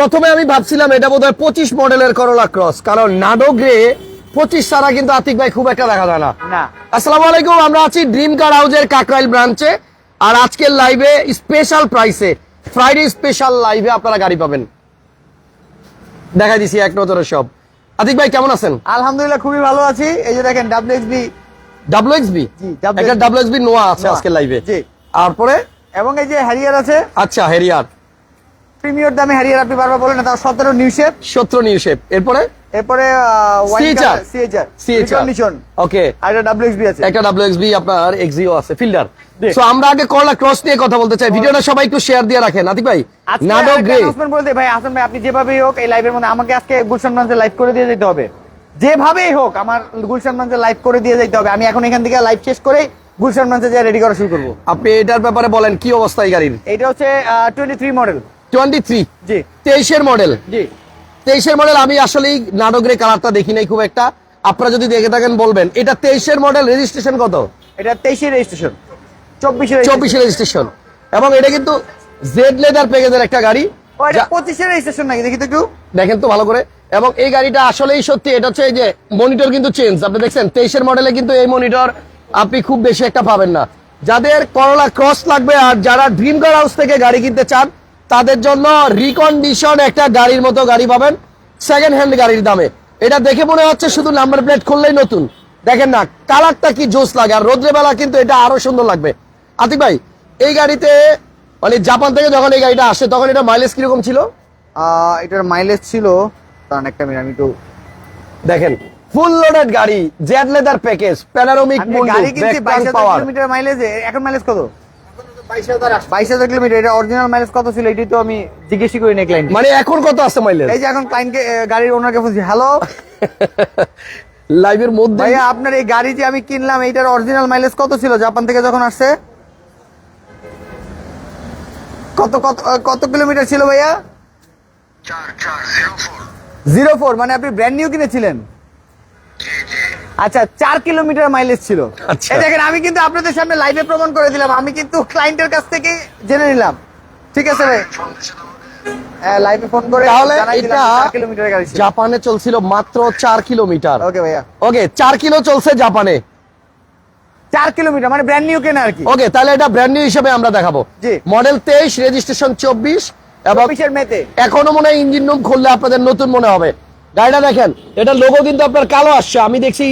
প্রথমে আমি ভাবছিলাম এটা বোধহয় পঁচিশ মডেলের করোলা ক্রস কারণ নাডো গ্রে পঁচিশ ছাড়া কিন্তু আতিক ভাই খুব একটা দেখা যায় না। আসসালামু আলাইকুম আমরা আছি ড্রিম কার হাউজের কাকরাইল ব্রাঞ্চে আর আজকের লাইভে স্পেশাল প্রাইসে ফ্রাইডে স্পেশাল লাইভে আপনারা গাড়ি পাবেন। দেখাই দিছি এক নজরে সব। আতিক ভাই কেমন আছেন? আলহামদুলিল্লাহ খুবই ভালো আছি। এই যে দেখেন ডাব্লিউএক্সবি ডাব্লিউ এক্সবি জি, একটা ডাব্লিউ এক্সবি নোয়া আছে নোয়া, আজকের লাইভে জি। তারপরে? এবং এই যে হ্যারিয়ার আছে। আচ্ছা হেরিয়ার প্রিমিয়র দামে হ্যারিয়ার আপনি বারবার বলেন তাও সতেরো নিউ শেপ সত্র নিউশেপ এরপরে? এরপরে CHR CHR CHR condition okay আর ডাব্লিউএক্সবি আছে। একটা ডাব্লিউ আপনার এক্সিও আছে ফিল্ডার সো আমরা আগে করলা ক্রস নিয়ে কথা বলতে চাই। ভিডিওটা সবাই একটু শেয়ার দিয়ে রাখেন আতিক ভাই। নাডো গ্রে বলতে ভাই হাসান ভাই আপনি যেভাবেই হোক এই লাইভের মধ্যে আমাকে আজকে গুলশান মঞ্চে লাইভ করে দিয়ে যেতে হবে। যেভাবেই হোক আমার গুলশান মঞ্চে লাইভ করে দিয়ে যেতে হবে। আমি এখন এখান থেকে লাইভ শেষ করে গুলশান মঞ্চে যা রেডি করা শুরু করব। আপনি এটার ব্যাপারে বলেন কি অবস্থা এই গাড়ির? এটা হচ্ছে twenty three model twenty three. জি। তেইশের মডেল। জি। তেইশের মডেল আমি আসলেই নাডগ্রে কালারটা দেখি নাই খুব একটা। আপনারা যদি দেখে থাকেন বলবেন এটা তেইশের মডেল রেজিস্ট্রেশন কত? এটা তেইশে রেজিস্ট্রেশন এবং এটা কিন্তু জেড লেদার প্যাকেজের একটা গাড়ি। যা- পঁচিশে রেজিস্ট্রেশন নাকি? দেখি তো একটু। দেখেন তো ভালো করে। এবং এই গাড়িটা আসলেই সত্যি এটা হচ্ছে এই যে মনিটর কিন্তু চেঞ্জ আপনি দেখছেন তেইশের মডেলে কিন্তু এই মনিটর আপনি খুব বেশি একটা পাবেন না। যাদের করলা ক্রস লাগবে আর যারা ড্রিম কার হাউস থেকে গাড়ি কিনতে চান তাদের জন্য রিকন্ডিশন একটা গাড়ির মতো গাড়ি পাবেন সেকেন্ড হ্যান্ড গাড়ির দামে। এটা দেখে মনে হচ্ছে শুধু নাম্বার প্লেট খুললেই নতুন। দেখেন না কালারটা কি জোস লাগে আর রোদ্রে বেলা কিন্তু এটা আরও সুন্দর লাগবে। আতিক ভাই এই গাড়িতে মানে জাপান থেকে যখন এই গাড়িটা আসে তখন এটা মাইলেজ কীরকম ছিল? এটার মাইলেজ ছিল কারণ একটা মিনিট আমি একটু দেখেন ফুল লোডেড গাড়ি জেড লেদার প্যাকেজ প্যানারোমিক গাড়ি হাজার পাওয়ার কিলোমিটার মাইলেজ এখন মাইলেজ কত? বাইশ হাজার কিলোমিটার এটা অরিজিনাল মাইলেজ কত ছিল এটি তো আমি জিজ্ঞেসই করি না ক্লাইন্ট মানে এখন কত আছে মাইলেজ এই যে এখন ক্লাইন্টকে গাড়ির ওনারকে বলছি হ্যালো লাইভের মধ্যে ভাইয়া আপনার এই গাড়ি যে আমি কিনলাম এইটার অরিজিনাল মাইলেজ কত ছিল? জাপান থেকে যখন আসছে? কত কত কত কিলোমিটার ছিল ভাইয়া? জিরো ফোর মানে আপনি ব্র্যান্ড নিউ কিনেছিলেন? জি জি আচ্ছা চার কিলোমিটার মাইলেজ ছিল। আচ্ছা। দেখেন আমি কিন্তু আপনাদের সামনে লাইভে প্রমাণ করে দিলাম। আমি কিন্তু ক্লায়েন্টের কাছ থেকে জেনে নিলাম। ঠিক আছে ভাই? হ্যাঁ লাইভে ফোন করে তাহলে এটা চার কিলোমিটার গাড়ি ছিল। জাপানে চলছিল মাত্র চার কিলোমিটার। ওকে ভাইয়া। ওকে চার কিলো চলছে জাপানে। চার কিলোমিটার মানে ব্র্যান্ড নিউ কেনা আর কি। ওকে তাহলে এটা ব্র্যান্ড নিউ হিসেবে আমরা দেখাবো। মডেল তেইশ রেজিস্ট্রেশন চব্বিশ এবং এখনও মনে হয় ইঞ্জিন রুম খুললে আপনাদের নতুন মনে হবে। গাড়িটা দেখেন এটা লোগো কিন্তু আপনার কালো আসছে আমি দেখছি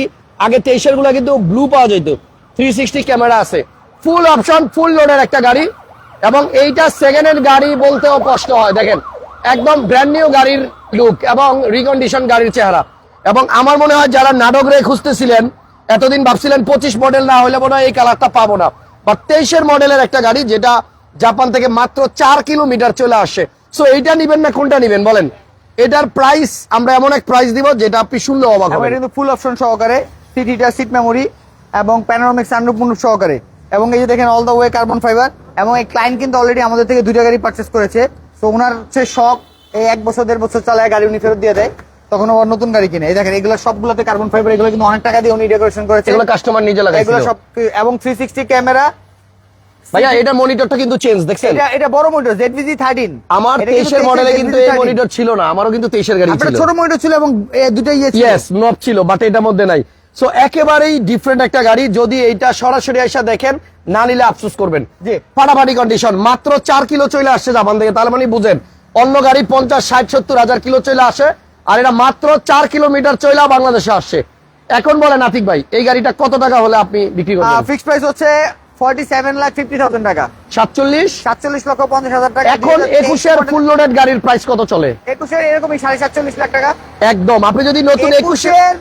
আগে তেইশেরগুলো কিন্তু ব্লু পাওয়া যেত। থ্রি সিক্সটি ক্যামেরা আছে। ফুল অপশন ফুল লোডের একটা গাড়ি। এবং এইটা সেকেন্ড হ্যান্ড গাড়ি বলতেও কষ্ট হয়। দেখেন একদম ব্র্যান্ড নিউ গাড়ির লুক এবং রিকন্ডিশন গাড়ির চেহারা। এবং আমার মনে হয় যারা নাটক রে খুঁজতেছিলেন এতদিন ভাবছিলেন পঁচিশ মডেল না হলে মনে হয় এই কালারটা পাবো না। বা তেইশের মডেলের একটা গাড়ি যেটা জাপান থেকে মাত্র চার কিলোমিটার চলে আসে। সো এইটা নিবেন না কোনটা নিবেন বলেন? এটার প্রাইস আমরা এমন এক প্রাইস দিব যেটা আপনি শুনলে অবাক এবং হবেন। কিন্তু ফুল অপশন সহকারে। হিটার সিট মেমোরি এবং প্যানোরামিক মুন্ডুপ সহকারে। এবং এই যে দেখেন all the way carbon fibre এবং এই ক্লায়েন্ট কিন্তু অলরেডি আমাদের থেকে দুইটা গাড়ি পারচেস করেছে। তো ওনার হচ্ছে শখ এই এক বছর দেড় বছর চালায় গাড়ি উনি ফেরত দিয়ে দেয়। তখন আবার নতুন গাড়ি কিনে। এই দেখেন এগুলো সবগুলোতে কার্বন ফাইবার এগুলো কিন্তু অনেক টাকা দিয়ে উনি ডেকোরেশন করেছে। এগুলো কাস্টমার নিজে লাগাইছিল। এগুলো সব এবং থ্রি সিক্সটি ক্যামেরা ভাইয়া এটা মনিটরটা কিন্তু চেঞ্জ দেখছেন? এটা এটা বড় মনিটর জেডভিজি থার্টিন আমার তেইশের মডেলে কিন্তু এই মনিটর ছিল না আমারও কিন্তু তেইশের গাড়ি আপনার ছিল। ছোট মনিটর ছিল এবং এ, দুটো ইয়ে ছিল। ইয়েস নব ছিল বাট এটার মধ্যে নাই। সো একেবারেই ডিফারেন্ট একটা গাড়ি। যদি এইটা সরাসরি এসে দেখেন না নিলে আফসোস করবেন। জি। ফাটাফাটি কন্ডিশন মাত্র চার কিলো চলে আসছে জাপান থেকে। তাহলে মানে বুঝেন অন্য গাড়ি পঞ্চাশ ষাট সত্তর হাজার কিলো চলে আসে আর এটা মাত্র চার কিলোমিটার চলে বাংলাদেশে আসছে। এখন বলেন আতিক ভাই এই গাড়িটা কত টাকা হলে আপনি বিক্রি করবেন? ফিক্সড প্রাইস হচ্ছে forty seven lakh fifty thousand টাকা। সাতচল্লিশ? সাতচল্লিশ লক্ষ পঞ্চাশ হাজার টাকা। এখন একুশের ফুল লোডেড গাড়ির প্রাইস কত চলে? একুশের এরকমই সাড়ে সাতচল্লিশ লাখ টাকা। একদম। আপনি যদি নতুন একুশে একুশের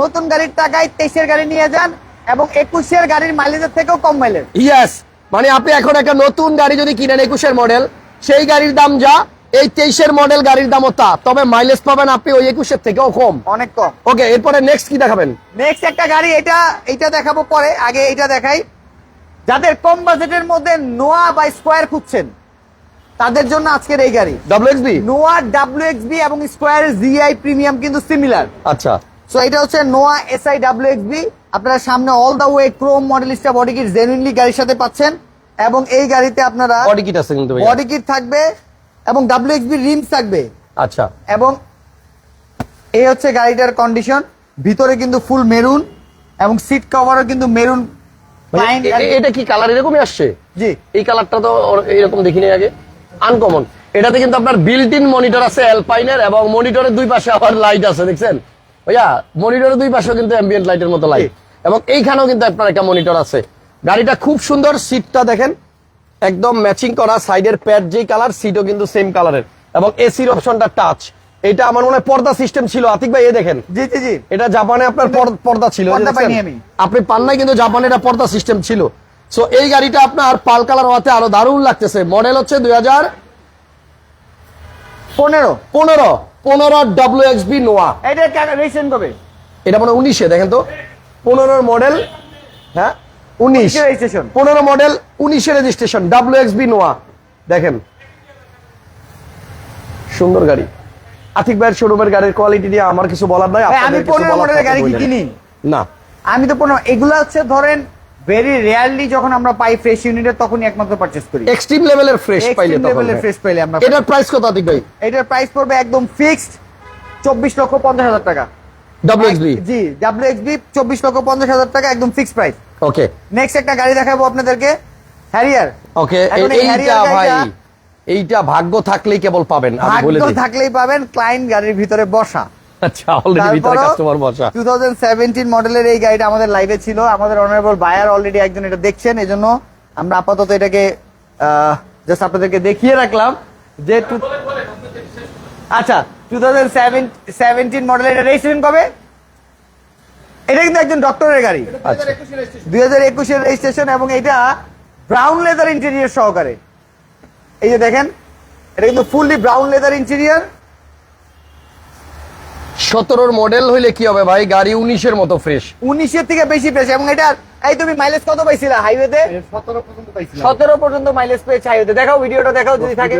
নতুন গাড়ির টাকায় তেইশের গাড়ি নিয়ে যান এবং একুশের গাড়ির মাইলেজের থেকেও কম মাইলেজ ইয়েস মানে আপনি এখন একটা নতুন গাড়ি যদি কিনেন একুশের মডেল সেই গাড়ির দাম যা এই তেইশের মডেল গাড়ির দামও তা। তবে মাইলেজ পাবেন আপনি ওই একুশের থেকেও কম। অনেক কম। ওকে এরপরে নেক্সট কি দেখাবেন? নেক্সট একটা গাড়ি এটা এটা দেখাবো পরে আগে এটা দেখাই। যাদের কম বাজেটের মধ্যে নোয়া বা স্কোয়ার খুঁজছেন তাদের জন্য আজকের এই গাড়ি। W XB Noah W X B এবং স্কোয়ার জিআই প্রিমিয়াম কিন্তু সিমিলার আচ্ছা। সো এটা হচ্ছে Noah S I W X B আপনারা সামনে all the way chrome Modellista body kit genuinely গাড়ির সাথে পাচ্ছেন। এবং এই গাড়িতে আপনারা বডি কিট আছে কিন্তু। বডি কিট থাকবে এবং ডাব্লিউ এক্সবি রিমস থাকবে। আচ্ছা। এবং এই হচ্ছে গাড়িটার কন্ডিশন ভিতরে কিন্তু ফুল মেরুন এবং সিট কভারও কিন্তু মেরুন এটা কি কালার এরকমই আসছে? জি। এই কালারটা তো এরকম দেখিনি আগে। আনকমন এটাতে কিন্তু আপনার বিল্ট ইন মনিটর আছে অ্যালপাইনের এবং মনিটরের দুই পাশে আবার লাইট আছে দেখছেন? ভাইয়া মনিটরের দুই পাশেও কিন্তু অ্যাম্বিয়েন্ট লাইটের মতো লাইট এবং এইখানেও কিন্তু আপনার একটা মনিটর আছে। গাড়িটা খুব সুন্দর সিটটা দেখেন একদম ম্যাচিং করা সাইডের প্যাড যেই কালার সিটও কিন্তু সেম কালারের এবং এসির অপশনটা টাচ এটা আমার মনে হয় পর্দা সিস্টেম ছিল। আতিক ভাই এ দেখেন। জি জি জি। এটা জাপানে আপনার পর্দা ছিল। আপনি পান নাই কিন্তু জাপানে এটা পর্দা সিস্টেম ছিল। সো এই গাড়িটা আপনার পাল কালার হওয়াতে আরও দারুণ লাগতেছে। মডেল হচ্ছে দুই হাজার পনেরো। পনেরো। পনেরো ডাব্লিউ এক্স বি নোয়া এটা রেজিস্ট্রেশন কবে? এটা মানে উনিশে দেখেন তো। পনেরোর মডেল হ্যাঁ উনিশ। রেজিস্ট্রেশন পনেরো মডেল উনিশে registration W X B Noah দেখেন। সুন্দর গাড়ি। আতিক ভাইয়ের শোরুমের গাড়ির কোয়ালিটি নিয়ে আমার কিছু বলার নাই আমি আপনাদের কিছু 15 বলার মডেলের গাড়ি কি কিনি? না। আমি তো পনেরো এগুলো হচ্ছে ধরেন ভেরি রেয়ারলি যখন আমরা পাই ফ্রেশ ইউনিটের তখনই একমাত্র পারচেস করি। এক্সট্রিম লেভেলের ফ্রেশ পাইলে তখন এর fresh পাইলে আমরা এটার প্রাইস কত আতিক ভাই? এটার প্রাইস পড়বে একদম ফিক্সড চব্বিশ লক্ষ পঞ্চাশ হাজার টাকা। W X B G W X B চব্বিশ লক্ষ পঞ্চাশ হাজার টাকা একদম ফিক্সড প্রাইস ওকে নেক্সট একটা গাড়ি দেখাবো আপনাদেরকে হ্যারিয়ার ওকে এইটা ভাই এইটা ভাগ্য থাকলেই কেবল পাবেন আমি বলে দিই। ভাগ্য থাকলেই পাবেন ক্লায়েন্ট গাড়ির ভিতরে বসা। আচ্ছা অলরেডি ভিতরে কাস্টমার বসা টু থাউজেন্ড সেভেন্টিন মডেলের এই গাড়িটা আমাদের লাইভে ছিল। আমাদের অনারেবল বায়ার অলরেডি একজন এটা দেখছেন এই জন্য আমরা আপাতত এটাকে জাস্ট আপনাদেরকে দেখিয়ে রাখলাম যে আচ্ছা টু থাউজেন্ড সেভেন্টিন মডেলের এটা রেজিস্ট্রেশন কবে? এটা কিন্তু একজন ডক্টরের গাড়ি। আচ্ছা। দুই হাজার একুশের রেজিস্ট্রেশন এবং এটা ব্রাউন লেদার ইন্টেরিয়র সহকারে। এই যে দেখেন এটা কিন্তু ফুললি ব্রাউন লেদার ইন্টেরিয়র সতেরোর মডেল হইলে কি হবে ভাই? গাড়ি উনিশের মতো ফ্রেশ উনিশের থেকে বেশি ফ্রেশ এবং এটা এই তুমি মাইলেজ কত পাইছিলা হাইওয়েতে সতেরো পর্যন্ত মাইলেজ পেয়েছে হাইওয়েতে দেখাও ভিডিওটা দেখাও যদি থাকে।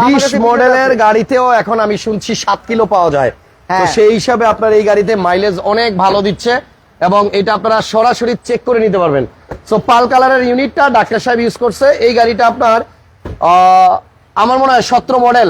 বিশ মডেলের গাড়িতেও এখন আমি শুনছি সাত কিলো পাওয়া যায়। তো হ্যাঁ। সেই হিসাবে আপনার এই গাড়িতে মাইলেজ অনেক ভালো দিচ্ছে। এবং এটা আপনারা সরাসরি চেক করে নিতে পারবেন। সো পাল কালারের ইউনিটটা ডাক্তার সাহেব ইউজ করছে। এই গাড়িটা আপনার আহ, আমার মনে হয় সতেরো মডেল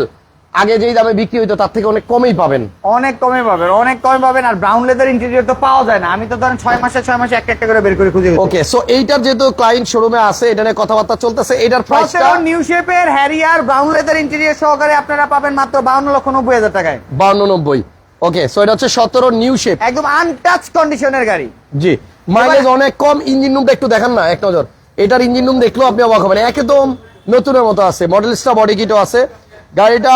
আগে যেই দামে বিক্রি হইতো তার থেকে অনেক কমেই পাবেন। অনেক কমে পাবেন অনেক কমে পাবেন আর ব্রাউন লেদার ইন্টেরিয়র তো পাওয়া যায় না। আমি তো ধরেন ছয় মাসে ছয় মাসে একটা একটা করে বের করে খুঁজে ওকে সো এইটার যেহেতু ক্লায়েন্ট শোরুমে আছে এটা নিয়ে কথাবার্তা চলতেছে এটার প্রাইসটা নিউ শেপের হ্যারিয়ার ব্রাউন লেদার ইন্টেরিয়র সহকারে আপনারা পাবেন মাত্র বাউন্ন লক্ষ নব্বই হাজার টাকায়। বাউন্ন নব্বই। ওকে সো এটা হচ্ছে সতেরো নিউ শেপ একদম আনটাচ কন্ডিশনের গাড়ি। জি মাইলেজ অনেক কম ইঞ্জিন রুমটা একটু দেখান না এক নজর। এটার ইঞ্জিন রুম দেখলেও আপনি অবাক হবেন একদম নতুনের মতো আছে মডেল মডেলসটা বডি কিটও আছে। গাড়িটা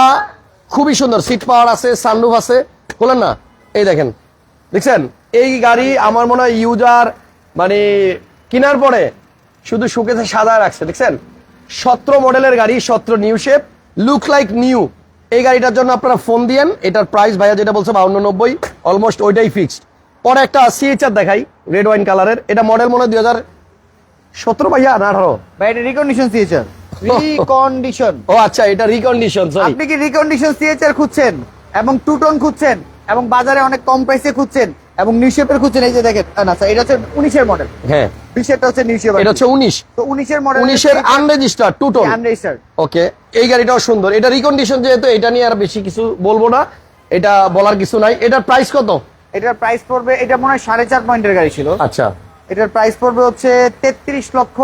খুবই সুন্দর, সিট পাওয়ার আছে সানরুফ আছে, বলেন না? এই দেখেন, দেখছেন? এই গাড়ি আমার মনে হয় ইউজার মানে কেনার পরে শুধু শুকেছে সাদা রাখছে, দেখছেন? সতেরো মডেলের গাড়ি, সতেরো new shape look like new এই গাড়িটার জন্য আপনারা ফোন দিয়েন, এটার প্রাইস ভাইয়া যেটা বলছে বাউন্ন নব্বই অলমোস্ট ওইটাই ফিক্সড পরে একটা সিএচআর দেখাই রেড ওয়াইন কালারের এটা মডেল মনে হয় দুই হাজার সতেরো ভাইয়া না আঠারো? ভাই, এটা রিকন্ডিশন সিএচআর রিকন্ডিশন ও আচ্ছা এটা রিকন্ডিশন সরি আপনি কি রিকন্ডিশন সিএচআর খুঁজছেন? এবং টু টোন খুঁজছেন? এবং বাজারে অনেক কম প্রাইসে খুঁজছেন? এবং নিউ শেপের খুঁজছেন? এই যে দেখেন না স্যার এটা হচ্ছে উনিশের মডেল হ্যাঁ। বিশেরটা হচ্ছে নিউ শেপ এটা হচ্ছে উনিশ। তো উনিশের মডেল উনিশের unregister two tone unregistered okay এই গাড়িটাও সুন্দর। এটা রিকন্ডিশন যেহেতু এটা নিয়ে আর বেশি কিছু বলব না। এটা বলার কিছু নাই। এটার প্রাইস কত? এটার প্রাইস পড়বে এটা মনে হয় সাড়ে চার পয়েন্টের গাড়ি ছিল। আচ্ছা। এটার প্রাইস পড়বে হচ্ছে তেত্রিশ লক্ষ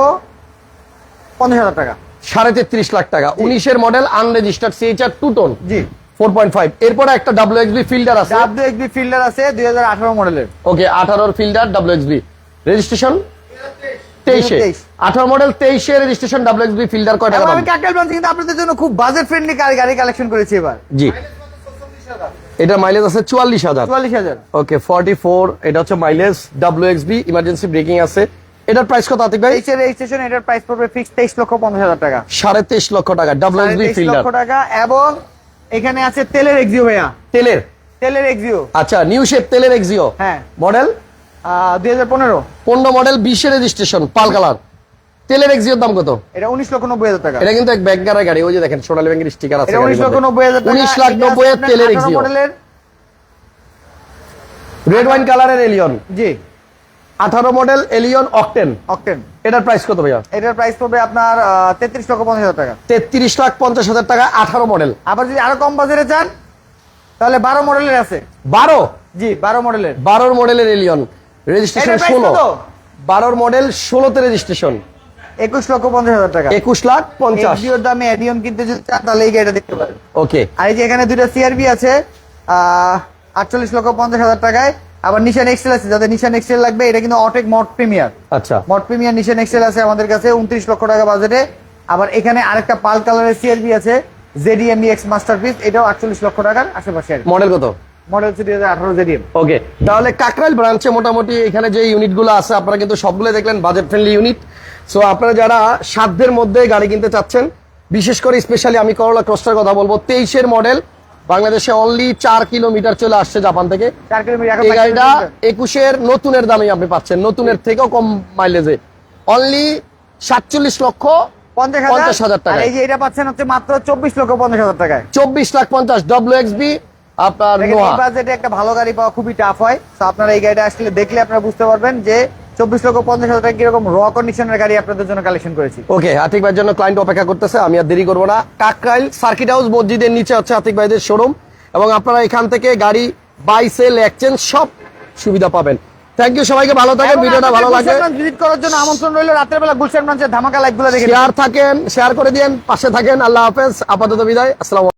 পঞ্চাশ হাজার টাকা। সাড়ে তেত্রিশ লাখ টাকা। উনিশের model unregistered C H R two tone জি। ফোর পয়েন্ট ফাইভ এরপরে একটা ডাব্লিউ এক্সবি ফিল্ডার আছে। ডাব্লিউ এক্সবি ফিল্ডার আছে দুই হাজার আঠারো মডেলের ওকে আঠারোর ফিল্ডার ডাব্লিউ এক্সবি রেজিস্ট্রেশন তেইশে। আঠারো মডেল তেইশে রেজিস্ট্রেশন ডাব্লিউ এক্সবি ফিল্ডার কয় টাকা আমি কাকরাইল ব্রাঞ্চে কিন্তু আপনাদের জন্য খুব বাজেট ফ্রেন্ডলি গাড়ি কালেকশন করেছি এবার। জি। এটা মাইলেজ আছে চুয়াল্লিশ হাজার। চুয়াল্লিশ হাজার। ওকে ফর্টি ফোর এটা হচ্ছে mileage W X B emergency braking আছে। এটার প্রাইস কত আতিক ভাই? তেইশের রেজিস্ট্রেশন এটার প্রাইস পড়বে ফিক্স তেইশ লক্ষ পঞ্চাশ হাজার টাকা। সাড়ে তেইশ লক্ষ টাকা ডাব্লিউ সাড়ে এক্সবি তেইশ ফিল্ডার লক্ষ টাকা এবং এখানে আছে তেলের এক্সিও ভাইয়া। তেলের? তেলের এক্সিও আচ্ছা নিউ শেপ তেলের এক্সিও হ্যাঁ। মডেল দুই হাজার পনেরো। পনেরো মডেল বিশে রেজিস্ট্রেশন পাল কালার তেলের এক্সিওর দাম কত? এটা উনিশ লক্ষ নব্বই হাজার টাকা। এটা কিন্তু এক ব্যাংকারের গাড়ি ওই যে দেখেন সোনালী ব্যাংকের স্টিকার আছে এটা উনিশ লক্ষ নব্বই হাজার টাকা। উনিশ লাখ এটা নব্বই এর তেলের 18 এক্সিও মডেলের রেড ওয়াইন কালারের এলিয়ন জি। আঠারো মডেল এলিয়ন অকটেন অকটেন এটার প্রাইস কত ভাইয়া? এটার প্রাইস পড়বে আপনার তেত্রিশ লক্ষ পঞ্চাশ হাজার টাকা। তেত্রিশ লাখ পঞ্চাশ হাজার টাকা আঠারো মডেল। আবার যদি আরও কম বাজারে চান তাহলে বারো মডেলের আছে। বারো? জি বারো মডেলের। বারোর মডেলের এলিয়ন রেজিস্ট্রেশন ষোলো? বারোর মডেল ষোলোতে রেজিস্ট্রেশন একুশ লক্ষ পঞ্চাশ হাজার টাকা। একুশ লাখ পঞ্চাশ। এফডিওর দামে এডিয়ন কিনতে যদি চান তাহলে এই গাড়িটা দেখতে পারেন। ওকে আর এই যে এখানে দুইটা সিআরবি আছে আটচল্লিশ লক্ষ পঞ্চাশ হাজার টাকায়। আবার নিশান এক্সেল আছে যাদের নিশান এক্সেল লাগবে এটা কিন্তু অটেক মড প্রিমিয়ার আচ্ছা। মড প্রিমিয়ার নিশান এক্সেল আছে আমাদের কাছে উনত্রিশ লক্ষ টাকা বাজেটে আবার এখানে আরেকটা পাল কালারের সিআরবি আছে জেডিএম এক্স মাস্টারপিস এটাও আটচল্লিশ লক্ষ টাকার আশেপাশে মডেল কত? মডেল হচ্ছে দুই হাজার আঠারো জেডিএম ওকে তাহলে কাকরাইল ব্রাঞ্চে মোটামুটি এখানে যে ইউনিটগুলো আছে আপনারা কিন্তু সবগুলো দেখলেন বাজেট ফ্রেন্ডলি ইউনিট সো আপনারা যারা সাধ্যের মধ্যে গাড়ি কিনতে চাচ্ছেন বিশেষ করে স্পেশালি আমি করোলা ক্রস্টার কথা বলব তেইশের মডেল বাংলাদেশে অনলি চার কিলোমিটার চলে আসছে জাপান থেকে। এই গাড়িটা একুশের নতুনের দামে আপনি পাচ্ছেন নতুনের থেকেও কম মাইলেজে অনলি সাতচল্লিশ লক্ষ পঞ্চাশ হাজার। টাকায়। এই যে এটা পাচ্ছেন হচ্ছে মাত্র চব্বিশ লক্ষ পঞ্চাশ হাজার টাকায়। চব্বিশ লাখ পঞ্চাশ ডব্লিউ এক্স বি আপনার বাজেটে একটা ভালো গাড়ি পাওয়া খুবই টাফ হয়। তো আপনারা এই গাড়িটা আসলে দেখলে আপনারা বুঝতে পারবেন যে চব্বিশ লক্ষ পঞ্চাশ হাজার টাকা কীরকম র কন্ডিশনের গাড়ি আপনাদের জন্য কালেকশন করেছি। ওকে আতিক ভাইয়ের জন্য ক্লায়েন্ট অপেক্ষা করতেছে আমি আর দেরি করব না। কাকরাইল সার্কিট হাউস মসজিদের নিচে হচ্ছে আতিক ভাইদের শোরুম এবং আপনারা এখান থেকে গাড়ি বাই সেল এক্সচেঞ্জ সব সুবিধা পাবেন। থ্যাংক ইউ সবাইকে ভালো থাকেন ভিডিওটা ভালো লাগে ভিজিট করার জন্য আমন্ত্রণ রইল রাতের বেলা গুলশান ব্রাঞ্চের ধামাকা লাইভগুলো দেখে শেয়ার থাকেন শেয়ার করে দিন পাশে থাকেন আল্লাহ হাফেজ আপাতত বিদায় আসসালাম